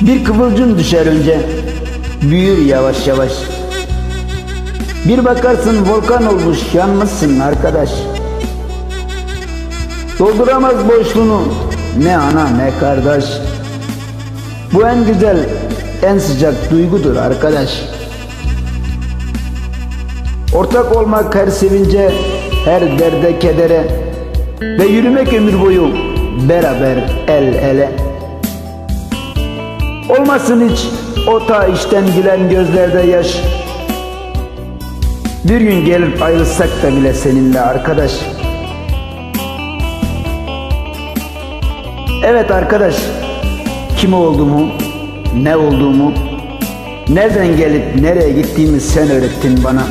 Bir kıvılcım düşer önce, büyür yavaş yavaş. Bir bakarsın volkan olmuş yanmışsın arkadaş. Dolduramaz boşluğunu ne ana ne kardeş. Bu en güzel, en sıcak duygudur arkadaş. Ortak olmak her sevince, her derde kedere ve yürümek ömür boyu beraber el ele. Olmasın hiç o ta işten gülen gözlerde yaş. Bir gün gelip ayrılsak da bile seninle arkadaş. Evet arkadaş, kim olduğumu, ne olduğumu, nereden gelip nereye gittiğimi sen öğrettin bana.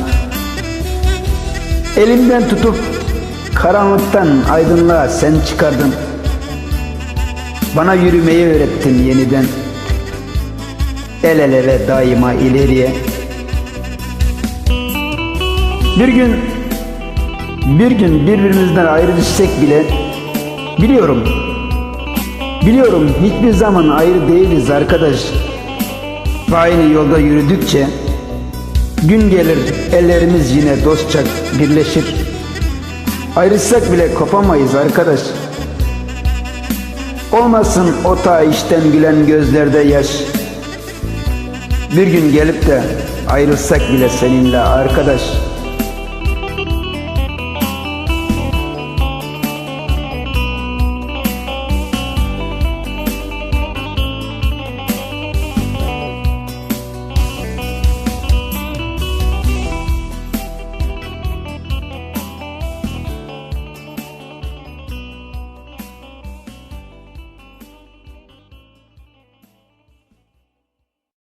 Elimden tutup karanlıktan aydınlığa sen çıkardın. Bana yürümeyi öğrettin yeniden. El ele ve daima ileriye. Bir gün bir gün birbirimizden ayrı düşsek bile biliyorum biliyorum hiçbir zaman ayrı değiliz arkadaş. Aynı yolda yürüdükçe gün gelir ellerimiz yine dostça birleşir. Ayrışsak bile kopamayız arkadaş. Olmasın o ta işten gülen gözlerde yaş. Bir gün gelip de ayrılsak bile seninle arkadaş.